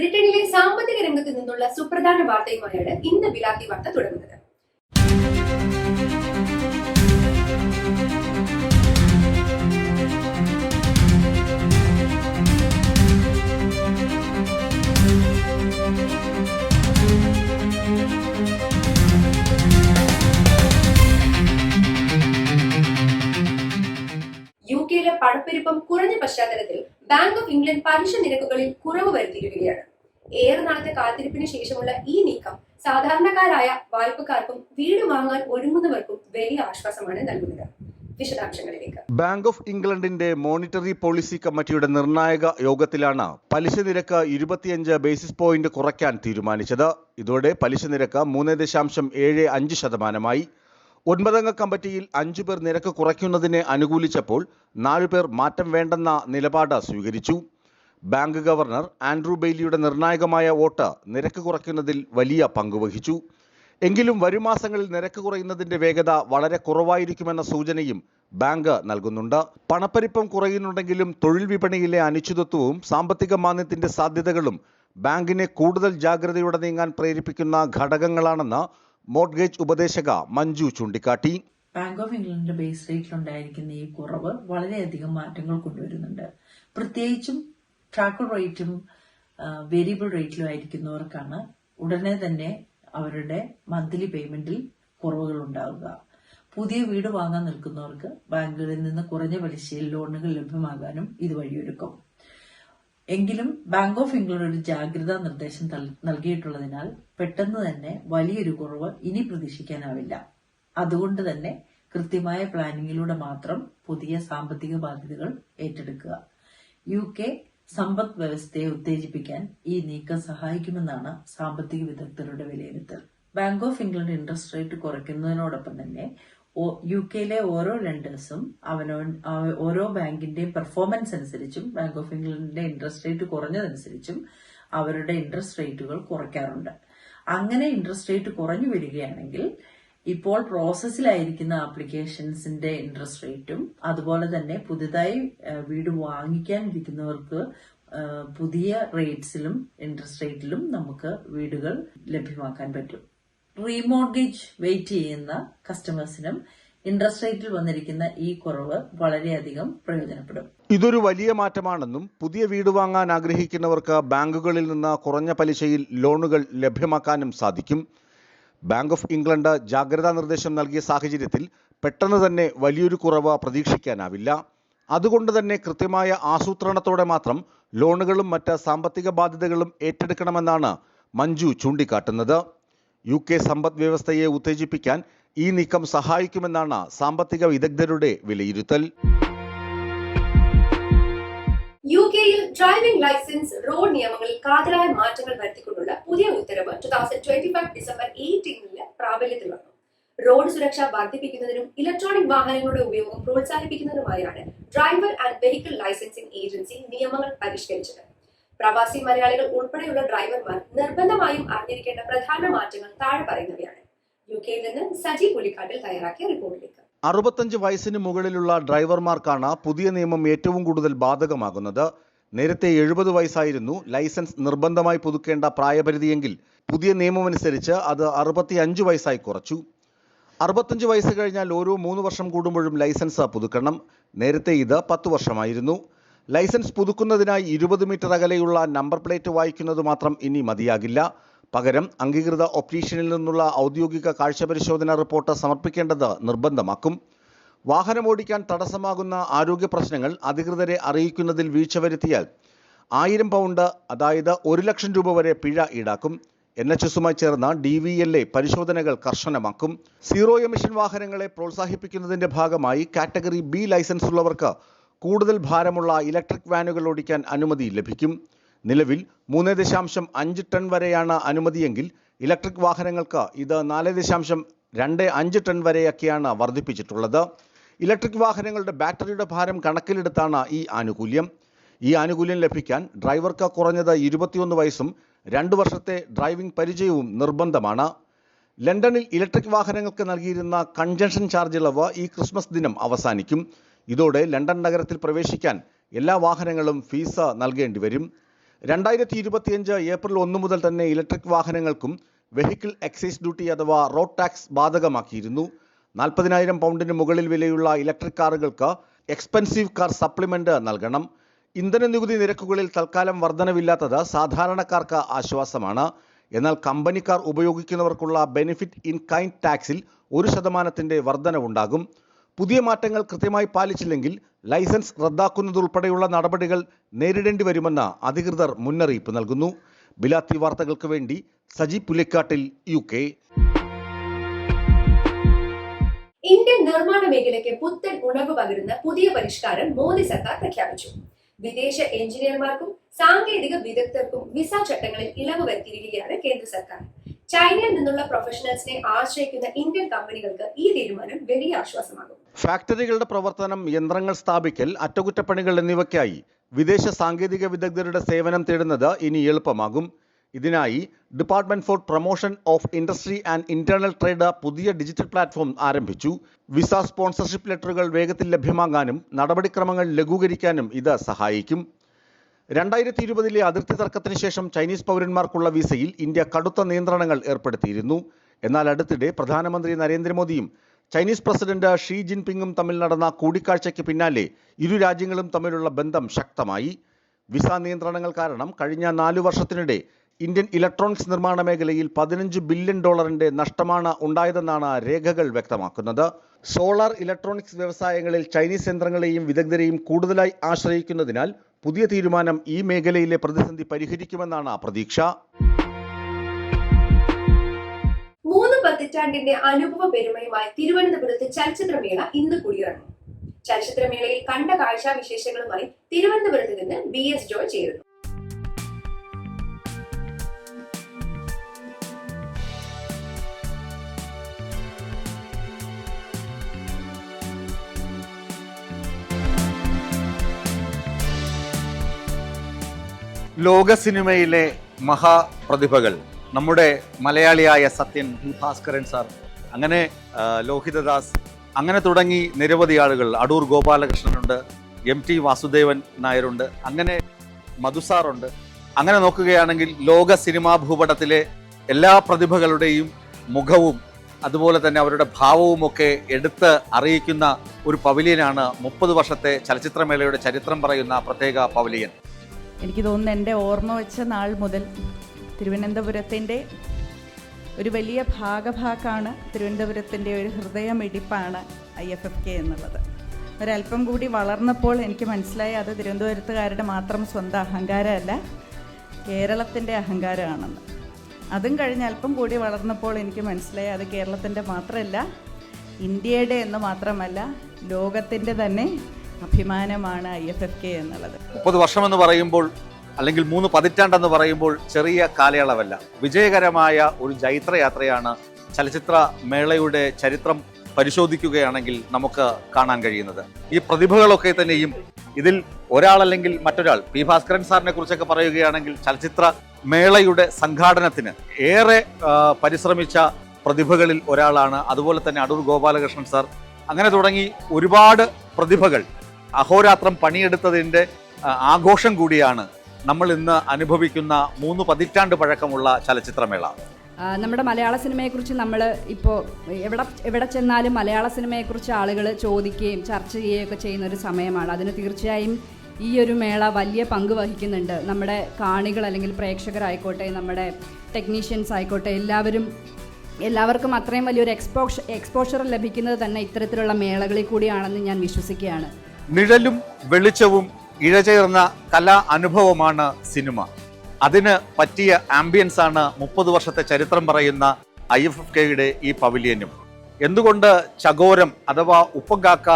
ബ്രിട്ടനിലെ സാമ്പത്തിക രംഗത്ത് നിന്നുള്ള സുപ്രധാന വാർത്തയുമായാണ് ഇന്ന് ബിലാത്തി വാർത്ത തുടങ്ങുന്നത്. യു പണപ്പെരുപ്പം കുറഞ്ഞ പശ്ചാത്തലത്തിൽ ബാങ്ക് ഓഫ് ഇംഗ്ലണ്ട് പലിശ നിരക്കുകളിൽ കുറവ് വരുത്തിയിരിക്കുകയാണ്. ഏറെ നാളത്തെ കാത്തിരിപ്പിന് ശേഷമുള്ള ഈ നീക്കം സാധാരണക്കാരായ വായ്പക്കാർക്കും വീട് വാങ്ങാൻ ഒരുങ്ങുന്നവർക്കും വലിയ ആശ്വാസമാണ് നൽകുന്നത്. ബാങ്ക് ഓഫ് ഇംഗ്ലണ്ടിന്റെ മോണിറ്ററി പോളിസി കമ്മിറ്റിയുടെ നിർണായക യോഗത്തിലാണ് പലിശ നിരക്ക് ഇരുപത്തിയഞ്ച് ബേസിസ് പോയിന്റ് കുറയ്ക്കാൻ തീരുമാനിച്ചത്. ഇതോടെ പലിശ നിരക്ക് മൂന്ന് ദശാംശം ഏഴ് അഞ്ച് ശതമാനമായി. ഒൻപതംഗ കമ്മിറ്റിയിൽ അഞ്ചു പേർ നിരക്ക് കുറയ്ക്കുന്നതിനെ അനുകൂലിച്ചപ്പോൾ നാലുപേർ മാറ്റം വേണ്ടെന്ന നിലപാട് സ്വീകരിച്ചു. ബാങ്ക് ഗവർണർ ആൻഡ്രൂ ബെയ്ലിയുടെ നിർണായകമായ വോട്ട് നിരക്ക് കുറയ്ക്കുന്നതിൽ വലിയ പങ്കുവഹിച്ചു എങ്കിലും വരും മാസങ്ങളിൽ നിരക്ക് കുറയുന്നതിന്റെ വേഗത വളരെ കുറവായിരിക്കുമെന്ന സൂചനയും ബാങ്ക് നൽകുന്നുണ്ട്. പണപ്പെരുപ്പം കുറയുന്നുണ്ടെങ്കിലും തൊഴിൽ വിപണിയിലെ അനിശ്ചിതത്വവും സാമ്പത്തിക മാന്ദ്യത്തിന്റെ സാധ്യതകളും ബാങ്കിനെ കൂടുതൽ ജാഗ്രതയോടെ നീങ്ങാൻ പ്രേരിപ്പിക്കുന്ന ഘടകങ്ങളാണെന്ന് മോർഗേജ് ഉപദേശക മഞ്ജു ചൂണ്ടിക്കാട്ടി. ബാങ്ക് ഓഫ് ഇംഗ്ലണ്ടിന്റെ ബേസ് റേറ്റിലുണ്ടായിരിക്കുന്ന ഈ കുറവ് വളരെയധികം മാറ്റങ്ങൾ കൊണ്ടുവരുന്നുണ്ട്. പ്രത്യേകിച്ചും ട്രാക്കർ റേറ്റും വേരിയബിൾ റേറ്റിലും ആയിരിക്കുന്നവർക്കാണ് ഉടനെ തന്നെ അവരുടെ മന്ത്ലി പേയ്മെന്റിൽ കുറവുകൾ ഉണ്ടാവുക പുതിയ വീട് വാങ്ങാൻ നിൽക്കുന്നവർക്ക് ബാങ്കുകളിൽ നിന്ന് കുറഞ്ഞ പലിശയിൽ ലോണുകൾ ലഭ്യമാകാനും ഇത് വഴിയൊരുക്കും. എങ്കിലും ബാങ്ക് ഓഫ് ഇംഗ്ലണ്ട് ഒരു ജാഗ്രതാ നിർദ്ദേശം നൽകിയിട്ടുള്ളതിനാൽ പെട്ടെന്ന് തന്നെ വലിയൊരു കുറവ് ഇനി പ്രതീക്ഷിക്കാനാവില്ല. അതുകൊണ്ട് തന്നെ കൃത്യമായ പ്ലാനിങ്ങിലൂടെ മാത്രം പുതിയ സാമ്പത്തിക ബാധ്യതകൾ ഏറ്റെടുക്കുക. യു കെ സമ്പദ് വ്യവസ്ഥയെ ഉത്തേജിപ്പിക്കാൻ ഈ നീക്കം സഹായിക്കുമെന്നാണ് സാമ്പത്തിക വിദഗ്ധരുടെ വിലയിരുത്തൽ. Bank of England interest rate കുറയ്ക്കുന്നതിനോടൊപ്പം തന്നെ യു കെയിലെ ഓരോ ലെൻഡേഴ്സും അവനോ ഓരോ ബാങ്കിന്റെയും പെർഫോമൻസ് അനുസരിച്ചും ബാങ്ക് ഓഫ് ഇംഗ്ലണ്ടിന്റെ ഇൻട്രസ്റ്റ് റേറ്റ് കുറഞ്ഞതനുസരിച്ചും അവരുടെ ഇൻട്രസ്റ്റ് റേറ്റുകൾ കുറയ്ക്കാറുണ്ട്. അങ്ങനെ ഇൻട്രസ്റ്റ് റേറ്റ് കുറഞ്ഞു വരികയാണെങ്കിൽ ഇപ്പോൾ പ്രോസസ്സിലായിരിക്കുന്ന ആപ്ലിക്കേഷൻസിന്റെ ഇൻട്രസ്റ്റ് റേറ്റും അതുപോലെ തന്നെ പുതുതായി വീട് വാങ്ങിക്കാൻ ഇരിക്കുന്നവർക്ക് പുതിയ റേറ്റ്സിലും ഇൻട്രസ്റ്റ് റേറ്റിലും നമുക്ക് വീടുകൾ ലഭ്യമാക്കാൻ പറ്റും. റീമോർഗേജ് വെയിറ്റ് ചെയ്യുന്ന കസ്റ്റമേഴ്സിനും ഇൻട്രസ്റ്റ് റേറ്റിൽ വന്നിരിക്കുന്ന ഈ കുറവ് വളരെയധികം പ്രയോജനപ്പെടും. ഇതൊരു വലിയ മാറ്റമാണെന്നും പുതിയ വീട് വാങ്ങാൻ ആഗ്രഹിക്കുന്നവർക്ക് ബാങ്കുകളിൽ നിന്ന് കുറഞ്ഞ പലിശയിൽ ലോണുകൾ ലഭ്യമാക്കാനും സാധിക്കും. ബാങ്ക് ഓഫ് ഇംഗ്ലണ്ട് ജാഗ്രതാ നിർദ്ദേശം നൽകിയ സാഹചര്യത്തിൽ പെട്ടെന്ന് തന്നെ വലിയൊരു കുറവ് പ്രതീക്ഷിക്കാനാവില്ല. അതുകൊണ്ട് തന്നെ കൃത്യമായ ആസൂത്രണത്തോടെ മാത്രം ലോണുകളും മറ്റ് സാമ്പത്തിക ബാധ്യതകളും ഏറ്റെടുക്കണമെന്നാണ് മഞ്ജു ചൂണ്ടിക്കാട്ടുന്നത്. യു കെ സമ്പദ് വ്യവസ്ഥയെ ഉത്തേജിപ്പിക്കാൻ ഈ നീക്കം സഹായിക്കുമെന്നാണ് സാമ്പത്തിക വിദഗ്ധരുടെ വിലയിരുത്തൽ. ഡ്രൈവിംഗ് ലൈസൻസ് റോഡ് നിയമങ്ങളിൽ കാതലായ മാറ്റങ്ങൾ വരുത്തിക്കൊണ്ടുള്ള പുതിയ ഉത്തരവ് two thousand twenty five December എയ്റ്റീനിൽ പ്രാബല്യത്തിൽ വന്നു. റോഡ് സുരക്ഷ വർദ്ധിപ്പിക്കുന്നതിനും ഇലക്ട്രോണിക് വാഹനങ്ങളുടെ ഉപയോഗം പ്രോത്സാഹിപ്പിക്കുന്നതിനുമായാണ് driver and vehicle licensing agency നിയമങ്ങൾ പരിഷ്കരിച്ചത്. പ്രവാസി മലയാളികൾ ഉൾപ്പെടെയുള്ള ഡ്രൈവർമാർ നിർബന്ധമായും അറിഞ്ഞിരിക്കേണ്ട പ്രധാന മാറ്റങ്ങൾ താഴെ പറയുന്നവയാണ്. യു കെയിൽ നിന്ന് സജി പുലിക്കാട്ടിൽ തയ്യാറാക്കിയ റിപ്പോർട്ടിലേക്ക്. അറുപത്തഞ്ച് വയസ്സിന് മുകളിലുള്ള ഡ്രൈവർമാർക്കാണ് പുതിയ നിയമം ഏറ്റവും കൂടുതൽ ബാധകമാകുന്നത്. നേരത്തെ എഴുപത് വയസ്സായിരുന്നു. ലൈസൻസ് നിർബന്ധമായി പുതുക്കേണ്ട പ്രായപരിധിയെങ്കിൽ പുതിയ നിയമമനുസരിച്ച് അത് അറുപത്തി അഞ്ച് വയസ്സായി കുറച്ചു. അറുപത്തഞ്ച് വയസ്സ് കഴിഞ്ഞാൽ ഓരോ മൂന്ന് വർഷം കൂടുമ്പോഴും ലൈസൻസ് പുതുക്കണം. നേരത്തെ ഇത് പത്ത് വർഷമായിരുന്നു. ലൈസൻസ് പുതുക്കുന്നതിനായി ഇരുപത് മീറ്റർ അകലെയുള്ള നമ്പർ പ്ലേറ്റ് വായിക്കുന്നത് മാത്രം ഇനി മതിയാകില്ല. പകരം അംഗീകൃത ഒപ്റ്റീഷ്യനിൽ നിന്നുള്ള ഔദ്യോഗിക കാഴ്ചപരിശോധന റിപ്പോർട്ട് സമർപ്പിക്കേണ്ടത് നിർബന്ധമാക്കും. വാഹനമോടിക്കാൻ തടസ്സമാകുന്ന ആരോഗ്യ പ്രശ്നങ്ങൾ അധികൃതരെ അറിയിക്കുന്നതിൽ വീഴ്ച വരുത്തിയാൽ ആയിരം പൗണ്ട് അതായത് ഒരു ലക്ഷം രൂപ വരെ പിഴ ഈടാക്കും. എൻ എച്ച് എസുമായി ചേർന്ന ഡി വി എൽ എ പരിശോധനകൾ കർശനമാക്കും. സീറോ എമിഷൻ വാഹനങ്ങളെ പ്രോത്സാഹിപ്പിക്കുന്നതിന്റെ ഭാഗമായി കാറ്റഗറി ബി ലൈസൻസ് ഉള്ളവർക്ക് കൂടുതൽ ഭാരമുള്ള ഇലക്ട്രിക് വാനുകൾ ഓടിക്കാൻ അനുമതി ലഭിക്കും. നിലവിൽ മൂന്ന് ദശാംശം അഞ്ച് ടൺ വരെയാണ് അനുമതിയെങ്കിൽ ഇലക്ട്രിക് വാഹനങ്ങൾക്ക് ഇത് നാല് ദശാംശം രണ്ട് അഞ്ച് ടൺ വരെയൊക്കെയാണ് വർദ്ധിപ്പിച്ചിട്ടുള്ളത്. ഇലക്ട്രിക് വാഹനങ്ങളുടെ ബാറ്ററിയുടെ ഭാരം കണക്കിലെടുത്താണ് ഈ ആനുകൂല്യം. ഈ ആനുകൂല്യം ലഭിക്കാൻ ഡ്രൈവർക്ക് കുറഞ്ഞത് ഇരുപത്തിയൊന്ന് വയസ്സും രണ്ട് വർഷത്തെ ഡ്രൈവിംഗ് പരിചയവും നിർബന്ധമാണ്. ലണ്ടനിൽ ഇലക്ട്രിക് വാഹനങ്ങൾക്ക് നൽകിയിരുന്ന കൺജൻഷൻ ചാർജ് ഇളവ് ഈ ക്രിസ്മസ് ദിനം അവസാനിക്കും. ഇതോടെ ലണ്ടൻ നഗരത്തിൽ പ്രവേശിക്കാൻ എല്ലാ വാഹനങ്ങളും ഫീസ് നൽകേണ്ടി വരും. രണ്ടായിരത്തി ഇരുപത്തിയഞ്ച് ഏപ്രിൽ ഒന്ന് മുതൽ തന്നെ ഇലക്ട്രിക് വാഹനങ്ങൾക്കും വെഹിക്കിൾ എക്സൈസ് ഡ്യൂട്ടി അഥവാ റോഡ് ടാക്സ് ബാധകമാക്കിയിരുന്നു. നാൽപ്പതിനായിരം പൗണ്ടിന് മുകളിൽ വിലയുള്ള ഇലക്ട്രിക് കാറുകൾക്ക് എക്സ്പെൻസീവ് കാർ സപ്ലിമെന്റ് നൽകണം. ഇന്ധന നികുതി നിരക്കുകളിൽ തൽക്കാലം വർധനവില്ലാത്തത് സാധാരണക്കാർക്ക് ആശ്വാസമാണ്. എന്നാൽ കമ്പനിക്കാർ ഉപയോഗിക്കുന്നവർക്കുള്ള ബെനിഫിറ്റ് ഇൻ കൈൻഡ് ടാക്സിൽ ഒരു ശതമാനത്തിന്റെ വർധനവുണ്ടാകും. പുതിയ മാറ്റങ്ങൾ കൃത്യമായി പാലിച്ചില്ലെങ്കിൽ ലൈസൻസ് റദ്ദാക്കുന്നതുൾപ്പെടെയുള്ള നടപടികൾ നേരിടേണ്ടി വരുമെന്ന് അധികൃതർ മുന്നറിയിപ്പ് നൽകുന്നു. ബിലാത്തി വാർത്തകൾക്ക് വേണ്ടി സജി പുലിക്കാട്ടിൽ യു ഇന്ത്യൻ നിർമ്മാണ മേഖലയ്ക്ക് പുത്തൻ ഉണർവ് പകരുന്ന പുതിയ പരിഷ്കാരം മോദി സർക്കാർ പ്രഖ്യാപിച്ചു. വിദേശ എഞ്ചിനീയർമാർക്കും സാങ്കേതിക വിദഗ്ധർക്കും വിസ ചട്ടങ്ങളിൽ ഇളവ് വരുത്തിയിരിക്കുകയാണ് കേന്ദ്ര സർക്കാർ. ചൈനയിൽ നിന്നുള്ള പ്രൊഫഷണൽസിനെ ആശ്രയിക്കുന്ന ഇന്ത്യൻ കമ്പനികൾക്ക് ഈ തീരുമാനം വലിയ ആശ്വാസമാകും. ഫാക്ടറികളുടെ പ്രവർത്തനം യന്ത്രങ്ങൾ സ്ഥാപിക്കൽ അറ്റകുറ്റപ്പണികൾ എന്നിവയ്ക്കായി വിദേശ സാങ്കേതിക വിദഗ്ധരുടെ സേവനം തേടുന്നത് ഇനി എളുപ്പമാകും. ഇതിനായി department for promotion of industry and internal trade പുതിയ ഡിജിറ്റൽ പ്ലാറ്റ്ഫോം ആരംഭിച്ചു. വിസ സ്പോൺസർഷിപ്പ് ലെറ്ററുകൾ വേഗത്തിൽ ലഭ്യമാകാനും നടപടിക്രമങ്ങൾ ലഘൂകരിക്കാനും ഇത് സഹായിക്കും. രണ്ടായിരത്തി ഇരുപതിലെ അതിർത്തി തർക്കത്തിന് ശേഷം ചൈനീസ് പൗരന്മാർക്കുള്ള വിസയിൽ ഇന്ത്യ കടുത്ത നിയന്ത്രണങ്ങൾ ഏർപ്പെടുത്തിയിരുന്നു. എന്നാൽ അടുത്തിടെ പ്രധാനമന്ത്രി നരേന്ദ്രമോദിയും ചൈനീസ് പ്രസിഡന്റ് ഷീ ജിൻപിങ്ങും തമ്മിൽ നടന്ന കൂടിക്കാഴ്ചയ്ക്ക് പിന്നാലെ ഇരു രാജ്യങ്ങളും തമ്മിലുള്ള ബന്ധം ശക്തമായി. വിസ നിയന്ത്രണങ്ങൾ കാരണം കഴിഞ്ഞ നാലു വർഷത്തിനിടെ ഇന്ത്യൻ ഇലക്ട്രോണിക്സ് നിർമ്മാണ മേഖലയിൽ പതിനഞ്ച് ബില്യൺ ഡോളറിന്റെ നഷ്ടമാണ് ഉണ്ടായതെന്നാണ് രേഖകൾ വ്യക്തമാക്കുന്നത്. സോളാർ ഇലക്ട്രോണിക്സ് വ്യവസായങ്ങളിൽ ചൈനീസ് യന്ത്രങ്ങളെയും വിദഗ്ധരെയും കൂടുതലായി ആശ്രയിക്കുന്നതിനാൽ പുതിയ തീരുമാനം ഈ മേഖലയിലെ പ്രതിസന്ധി പരിഹരിക്കുമെന്നാണ് പ്രതീക്ഷ. മൂന്ന് പതിറ്റാണ്ടിന്റെ അനുഭവ പെരുമയുമായി തിരുവനന്തപുരത്ത് ചലച്ചിത്രമേള ഇന്ന് കുടിയിറങ്ങും. ചലച്ചിത്രമേളയിൽ കണ്ട കാഴ്ചാവിശേഷങ്ങളുമായി തിരുവനന്തപുരത്ത് നിന്ന് ബി എസ് ജോയ് ചേരുന്നു. ലോക സിനിമയിലെ മഹാപ്രതിഭകൾ. നമ്മുടെ മലയാളിയായ സത്യൻ ഭാസ്കരൻ സാർ അങ്ങനെ ലോഹിതദാസ് അങ്ങനെ തുടങ്ങി നിരവധി ആളുകൾ. അടൂർ ഗോപാലകൃഷ്ണനുണ്ട് എം ടി വാസുദേവൻ നായരുണ്ട് അങ്ങനെ മധുസാറുണ്ട് അങ്ങനെ നോക്കുകയാണെങ്കിൽ ലോക സിനിമാ ഭൂപടത്തിലെ എല്ലാ പ്രതിഭകളുടെയും മുഖവും അതുപോലെ തന്നെ അവരുടെ ഭാവവും ഒക്കെ എടുത്ത് അറിയിക്കുന്ന ഒരു പവലിയനാണ് മുപ്പത് വർഷത്തെ ചലച്ചിത്രമേളയുടെ ചരിത്രം പറയുന്ന പ്രത്യേക പവലിയൻ. എനിക്ക് തോന്നുന്നു എന്റെ ഓർമ്മ വെച്ച നാൾ മുതൽ തിരുവനന്തപുരത്തിന്റെ ഒരു വലിയ ഭാഗഭാക്കാണ് തിരുവനന്തപുരത്തിന്റെ ഒരു ഹൃദയമിടിപ്പാണ് ഐ എഫ് എഫ് കെ എന്നുള്ളത്. ഒരല്പം കൂടി വളർന്നപ്പോൾ എനിക്ക് മനസ്സിലായി അത് തിരുവനന്തപുരത്തുകാരുടെ മാത്രം സ്വന്തം അഹങ്കാരമല്ല കേരളത്തിന്റെ അഹങ്കാരമാണെന്ന്. അതും കഴിഞ്ഞ് അല്പം കൂടി വളർന്നപ്പോൾ എനിക്ക് മനസ്സിലായി അത് കേരളത്തിന്റെ മാത്രമല്ല ഇന്ത്യയുടെ എന്ന് മാത്രമല്ല ലോകത്തിന്റെ തന്നെ അഭിമാനമാണ് ഐ എഫ് എഫ് കെ എന്നുള്ളത്. മുപ്പത് വർഷമെന്ന് പറയുമ്പോൾ അല്ലെങ്കിൽ മൂന്ന് പതിറ്റാണ്ടെന്ന് പറയുമ്പോൾ ചെറിയ കാലയളവല്ല. വിജയകരമായ ഒരു ജൈത്രയാത്രയാണ് ചലച്ചിത്ര മേളയുടെ ചരിത്രം പരിശോധിക്കുകയാണെങ്കിൽ നമുക്ക് കാണാൻ കഴിയുന്നത്. ഈ പ്രതിഭകളൊക്കെ തന്നെയും ഇതിൽ ഒരാളല്ലെങ്കിൽ മറ്റൊരാൾ പി ഭാസ്കരൻ സാറിനെ കുറിച്ചൊക്കെ പറയുകയാണെങ്കിൽ ചലച്ചിത്ര മേളയുടെ സംഘാടനത്തിന് ഏറെ പരിശ്രമിച്ച പ്രതിഭകളിൽ ഒരാളാണ്. അതുപോലെ തന്നെ അടൂർ ഗോപാലകൃഷ്ണൻ സാർ. അങ്ങനെ തുടങ്ങി ഒരുപാട് പ്രതിഭകൾ അഹോരാത്രം പണിയെടുത്തതിന്റെ ആഘോഷം കൂടിയാണ് നമ്മൾ ഇന്ന് അനുഭവിക്കുന്ന മൂന്ന് പതിറ്റാണ്ട് പഴക്കമുള്ള ചലച്ചിത്രമേള. നമ്മുടെ മലയാള സിനിമയെക്കുറിച്ച് നമ്മൾ ഇപ്പോൾ എവിടെ എവിടെ ചെന്നാലും മലയാള സിനിമയെക്കുറിച്ച് ആളുകൾ ചോദിക്കുകയും ചർച്ച ചെയ്യുകയും ഒക്കെ ചെയ്യുന്ന ഒരു സമയമാണ്. അതിന് തീർച്ചയായും ഈ ഒരു മേള വലിയ പങ്ക് വഹിക്കുന്നുണ്ട്. നമ്മുടെ കാണികൾ അല്ലെങ്കിൽ പ്രേക്ഷകരായിക്കോട്ടെ നമ്മുടെ ടെക്നീഷ്യൻസ് ആയിക്കോട്ടെ എല്ലാവരും എല്ലാവർക്കും അത്രയും വലിയൊരു എക്സ്പോഷ എക്സ്പോഷർ ലഭിക്കുന്നത് തന്നെ ഇത്തരത്തിലുള്ള മേളകളിൽ കൂടിയാണെന്ന് ഞാൻ വിശ്വസിക്കുകയാണ്. നിഴലും വെളിച്ചവും ഇഴചേർന്ന കലാ അനുഭവമാണ് സിനിമ. അതിന് പറ്റിയ ആംബിയൻസ് ആണ് മുപ്പത് വർഷത്തെ ചരിത്രം പറയുന്ന ഐ എഫ് എഫ് കെയുടെ ഈ പവിലിയനും. എന്തുകൊണ്ട് ചകോരം അഥവാ ഉപ്പങ്കാക്ക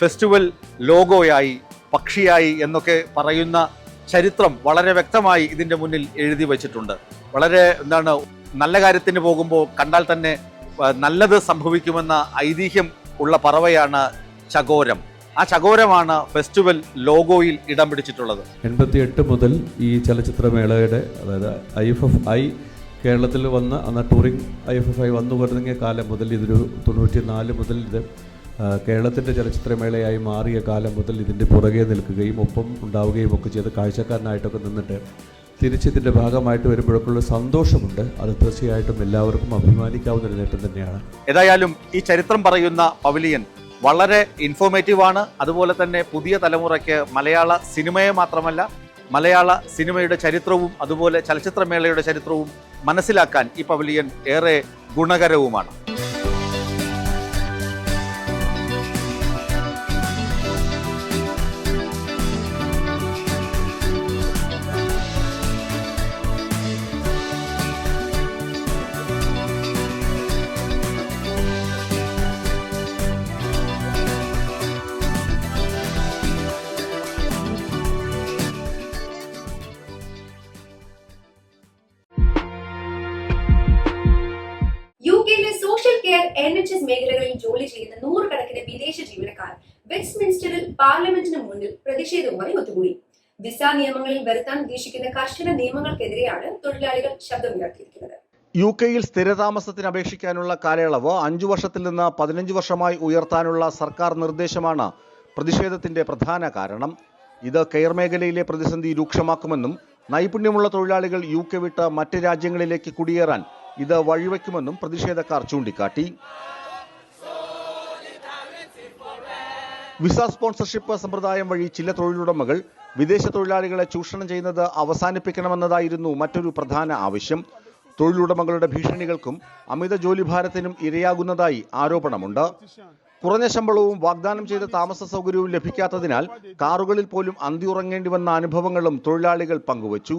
ഫെസ്റ്റിവൽ ലോഗോയായി പക്ഷിയായി എന്നൊക്കെ പറയുന്ന ചരിത്രം വളരെ വ്യക്തമായി ഇതിന്റെ മുന്നിൽ എഴുതി വച്ചിട്ടുണ്ട്. വളരെ എന്താണ് നല്ല കാര്യത്തിന് പോകുമ്പോൾ കണ്ടാൽ തന്നെ നല്ലത് സംഭവിക്കുമെന്ന ഐതിഹ്യം ഉള്ള പറവയാണ് ചകോരം. ആ ചകോരമാണ് ഫെസ്റ്റിവൽ ലോഗോയിൽ ഇടം പിടിച്ചിട്ടുള്ളത്. എൺപത്തി എട്ട് മുതൽ ഈ ചലച്ചിത്രമേളയുടെ അതായത് ഐ എഫ് എഫ് ഐ കേരളത്തിൽ വന്ന അന്ന് touring I F F I വന്നു തുടങ്ങിയ കാലം മുതൽ ഇതൊരു തൊണ്ണൂറ്റി നാല് മുതൽ ഇത് കേരളത്തിന്റെ ചലച്ചിത്രമേളയായി മാറിയ കാലം മുതൽ ഇതിന്റെ പുറകെ നിൽക്കുകയും ഒപ്പം ഉണ്ടാവുകയും ഒക്കെ ചെയ്ത് കാഴ്ചക്കാരനായിട്ടൊക്കെ നിന്നിട്ട് തിരിച്ചിതിന്റെ ഭാഗമായിട്ട് വരുമ്പോഴൊക്കെയുള്ള സന്തോഷമുണ്ട്. അത് തീർച്ചയായിട്ടും എല്ലാവർക്കും അഭിമാനിക്കാവുന്ന ഒരു നേട്ടം തന്നെയാണ്. ഏതായാലും ഈ ചരിത്രം പറയുന്ന പവിലിയൻ വളരെ ഇൻഫോർമേറ്റീവ് ആണ്. അതുപോലെ തന്നെ പുതിയ തലമുറയ്ക്ക് മലയാള സിനിമയെ മാത്രമല്ല മലയാള സിനിമയുടെ ചരിത്രവും അതുപോലെ ചലച്ചിത്രമേളയുടെ ചരിത്രവും മനസ്സിലാക്കാൻ ഈ പവലിയൻ ഏറെ ഗുണകരവുമാണ്. പാർലമെന്റിന് മുന്നിൽ പ്രതിഷേധവുമായി ഒത്തുകൂടി. വിസ നിയമങ്ങളിൽ വരുത്താൻ ഉദ്ദേശിക്കുന്ന കർശന നിയമങ്ങൾക്കെതിരെയാണ് തൊഴിലാളികൾ ശബ്ദമുയർത്തിയിരിക്കുന്നത്. യു കെയിൽ സ്ഥിരതാമസത്തിന് അപേക്ഷിക്കാനുള്ള കാലയളവ് അഞ്ചു വർഷത്തിൽ നിന്ന് പതിനഞ്ച് വർഷമായി ഉയർത്താനുള്ള സർക്കാർ നിർദ്ദേശമാണ് പ്രതിഷേധത്തിന്റെ പ്രധാന കാരണം. ഇത് കെയർ മേഖലയിലെ പ്രതിസന്ധി രൂക്ഷമാക്കുമെന്നും നൈപുണ്യമുള്ള തൊഴിലാളികൾ യു കെ വിട്ട് മറ്റ് രാജ്യങ്ങളിലേക്ക് കുടിയേറാൻ ഇത് വഴിവെക്കുമെന്നും പ്രതിഷേധക്കാർ ചൂണ്ടിക്കാട്ടി. വിസ സ്പോൺസർഷിപ്പ് സമ്പ്രദായം വഴി ചില തൊഴിലുടമകൾ വിദേശ തൊഴിലാളികളെ ചൂഷണം ചെയ്യുന്നത് അവസാനിപ്പിക്കണമെന്നതായിരുന്നു മറ്റൊരു പ്രധാന ആവശ്യം. തൊഴിലുടമകളുടെ ഭീഷണികൾക്കും അമിത ജോലിഭാരത്തിനും ഇരയാകുന്നതായി ആരോപണമുണ്ട്. കുറഞ്ഞ ശമ്പളവും വാഗ്ദാനം ചെയ്ത താമസ സൗകര്യവും ലഭിക്കാത്തതിനാൽ കാറുകളിൽ പോലും അന്തിയുറങ്ങേണ്ടി വന്ന അനുഭവങ്ങളും തൊഴിലാളികൾ പങ്കുവച്ചു.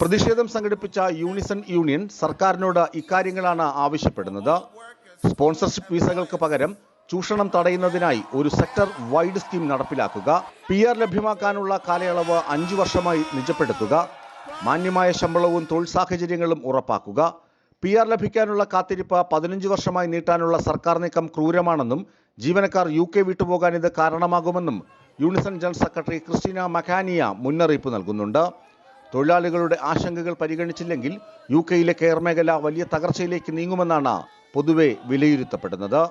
പ്രതിഷേധം സംഘടിപ്പിച്ച യൂണിസൺ യൂണിയൻ സർക്കാരിനോട് ഇക്കാര്യങ്ങളാണ് ആവശ്യപ്പെടുന്നത്. സ്പോൺസർഷിപ്പ് വിസകൾക്ക് പകരം ചൂഷണം തടയുന്നതിനായി ഒരു സെക്ടർ വൈഡ് സ്കീം നടപ്പിലാക്കുക പി ആർ ലഭ്യമാക്കാനുള്ള കാലയളവ് അഞ്ചു വർഷമായി നിജപ്പെടുത്തുക മാന്യമായ ശമ്പളവും തൊഴിൽ സാഹചര്യങ്ങളും ഉറപ്പാക്കുക പി ആർ ലഭിക്കാനുള്ള കാത്തിരിപ്പ് പതിനഞ്ച് വർഷമായി നീട്ടാനുള്ള സർക്കാർ നീക്കം ക്രൂരമാണെന്നും ജീവനക്കാർ യു കെ വിട്ടുപോകാൻ ഇത് കാരണമാകുമെന്നും Unison general secretary Christina McAnea മുന്നറിയിപ്പ് നൽകുന്നുണ്ട്. തൊഴിലാളികളുടെ ആശങ്കകൾ പരിഗണിച്ചില്ലെങ്കിൽ യു കെയിലെ കെയർ മേഖല വലിയ തകർച്ചയിലേക്ക് നീങ്ങുമെന്നാണ് പൊതുവെ വിലയിരുത്തപ്പെടുന്നത്.